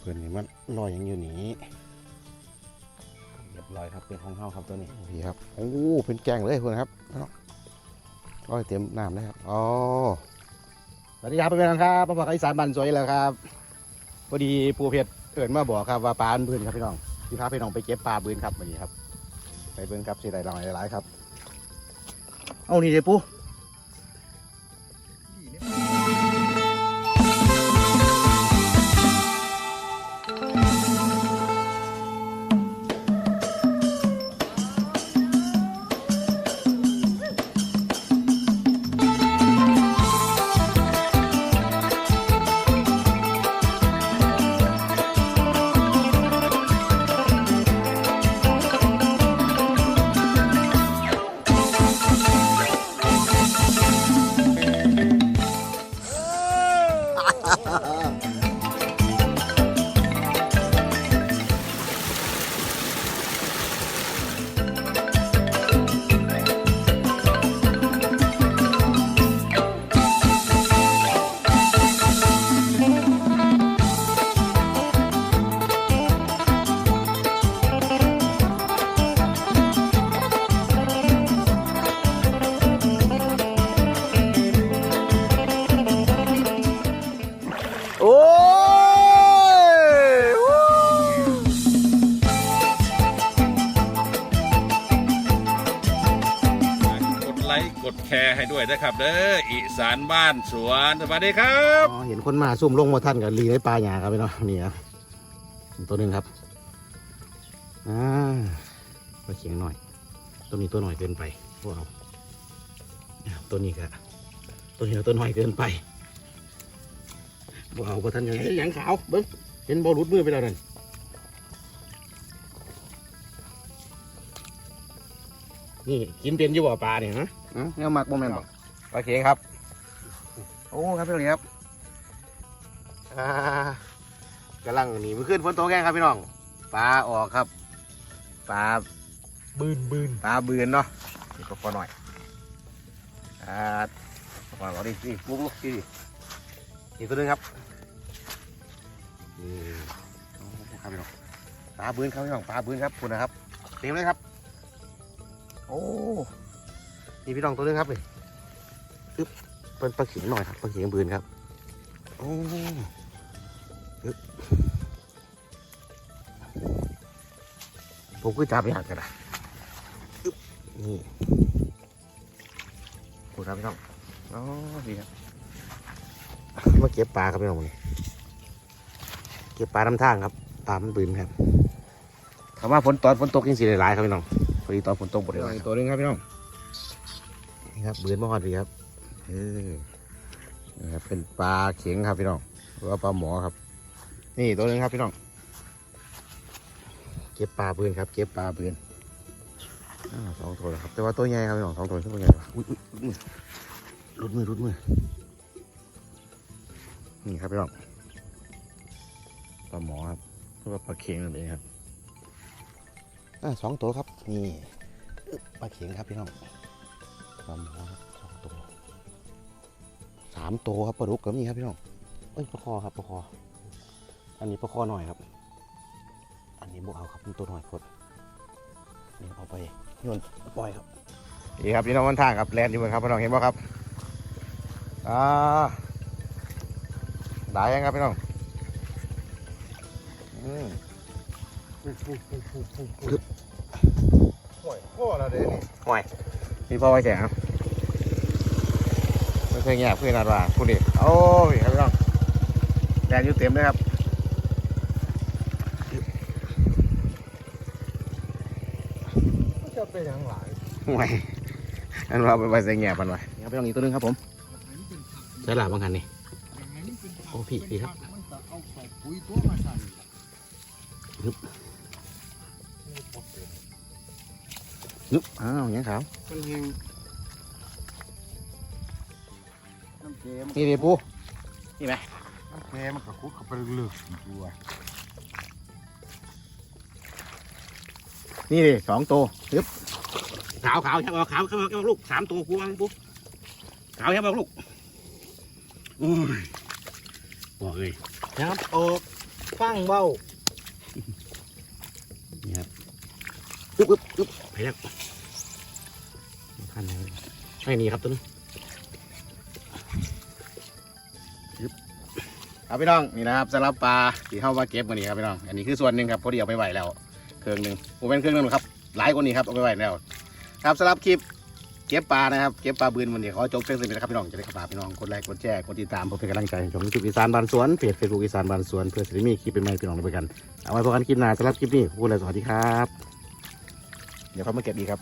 เพื่อนนี่มันลอยยังอยู่นี่เรียบร้อยครับเป็นของเฮาครับตัวนี้นี่ครับโอ้เป็นแกงเลยเพื่อนครับเอาลอยเต็มน้ำเลยครับอ๋อสวัสดีครับเพื่อนครับพ่อพ่ออีสานบันสวยแล้วครับพอดีปูเพชรเอินมาบอกครับว่าปลาบืนครับพี่น้องพี่พาพี่น้องไปเก็บปลาบืนครับวันนี้ครับ ไปเบิ่งครับสิได้หลายหลายครับ เอานี่เลยปู ดไลค์กดแชร์ให้ด้วยนะครับเด้ออีสานบ้านสวนสวัสดีครับอ๋อเห็นคนมาซุ่มลงมาท่านกับรีได้ปลาหยาครับพี่น้องนี่ครับตัวหนึ่งครับอ่าปลาเขียงหน่อย ตัวนี้ตัวหน่อยเกินไปพวกเอาตัวนี้ก็ตัวนี้ก็ตัวหน่อยเกินไปพวกเอาพวกท่านอย่างนี้ยังขาวเบิ้งเห็นบอลรุดมือไปแล้วนั่นนี่กินเป็นอยู่บ่ปลาเนี่ยฮะ เนี่ยมักบ่แม่นบ่ปลาเขียงครับ โอ้ครับพี่น้องครับอ่ากำลังหนีมือขึ้นฝนตกแกงครับพี่น้องปลาออกครับปลาบืนบืนปลาบืนเนาะนี่ก็พอหน่อยอ่าพอหน่อยดินี่ลุกลุกดินี่ตัวหนึงครับนี่โอ้ครับพี่น้องปลาบืนครับพี่น้องปลาบืนครับคุณนะครับเต็มเลยครับ โอ้ นี่พี่น้องตัวนึงครับเลยอึ๊บเป็นปลาเขียงหน่อยครับปลาเขียงบืนครับโอ้ยึบผมก็จับยากกันนะยึบนี่โอ้ครับพี่น้องอ๋อดีครับมาเก็บปลาครับพี่น้องนี่เก็บปลาน้ำทางครับปลามันบืนครับคำว่าฝนตอนฝนตกยังสีหลายๆครับพี่น้องพอดีตอนฝนตกหมดเลยตัวนึงครับพี่น้อง นี่ครับบืนมาหอดดีครับเออนี่ครับเป็นปลาเข็งครับพี่น้องหรือว่าปลาหมอครับ นี่ตัวหนึงครับพี่น้องเก็บปลาปืนครับ เก็บปลาปืนอ่าสองตัวแล้วครับ แต่ว่าตัวใหญ่ครับพี่น้องสองตัวตัวใหญ่กว่าอุ้ยอุ้ยรุดมือรุดมือรุดมือนี่ครับพี่น้องปลาหมอครับหรือว่าปลาเค็งนั่นเองครับอ่าสองตัวครับนี่อึ๊บปลาเค็งครับพี่น้อง ปลาหมอครับสองตัวสามตัวครับปลาดุกก็มีครับพี่น้องเอ้ยปลาคอครับปลาคอ อันนี้ปลาคอหน่อยครับ อันนี้บวกเอาครับมันตัวหน่อยพดนี่เอาไปโยนปล่อยครับนี่ครับพี่น้องวันทางครับแลนด์อยู่บนครับพี่น้องเห็นป่ะครับอ่าได้ยังครับพี่น้องอืมห่วยพ่อละเด้นี่ห่วย นี่พ่อไว้แจกครับไม่เคยแง่เพื่อนนัดว่าคุณดิโอ้ยครับพี่น้องแลนด์อยู่เต็มเลยครับมันจะเป็นอย่างหลายห่วยอันว่าไปไปใส่แง่ปันไว้นี่ครับพี่น้องอีกตัวหนึงครับผมใช่หลาบางคันนี่โอ้พี่พี่ครับ นจะเอาใส่ปุ๋ยตัวมาใส่นึบนึบอ้าวยังขาวมันเฮงน้ำเกมนี่ดิปูน้ำเกมมันก็คุดเข้าไปลึกๆตัวนี่ดิสองตัวนึบขาวขาวครับเอาขาวขาวเอาลูกสามตัวปูวางปูขาวครับเอาลูกโอ้ยบอกเลยครับออกฟังเบ้า นี่ครับ อึ๊บอึ๊บอึ๊บไปแล้วพันเลยไอ้นี่ครับตัวนี้รึบครับพี่น้องนี่นะครับสำหรับปลาที่เข้ามาเก็บมานี่ครับพี่น้องอันนี้คือส่วนหนึ่งครับพอดีเอาไปไหวแล้วเครื่องหนึ่งผมเป็นเครื่องหนึงครับหลายคนนี้ครับเอาไปไหวแล้วครับสำหรับคลิปเก็บปลานะครับเก็บปลาบืนวันนี้ขอจบเพียงเท่านี้นะครับพี่น้องจะได้ขับปลาพี่น้องกดไลค์กดแชร์กดติดตามเพื่อเป็นกำลังใจให้ชมยูทูบอีสานบานสวนเพจเฟซบุ๊กอีสานบานสวนเพื่อจะได้มีคลิปเป็นใหม่พี่น้องได้ไปกันเอาไว้พบกันคลิปหน้าสำหรับคลิปนี้ขอบคุณเลยสวัสดีครับ เดี๋ยวเขามาเก็บอีกครับ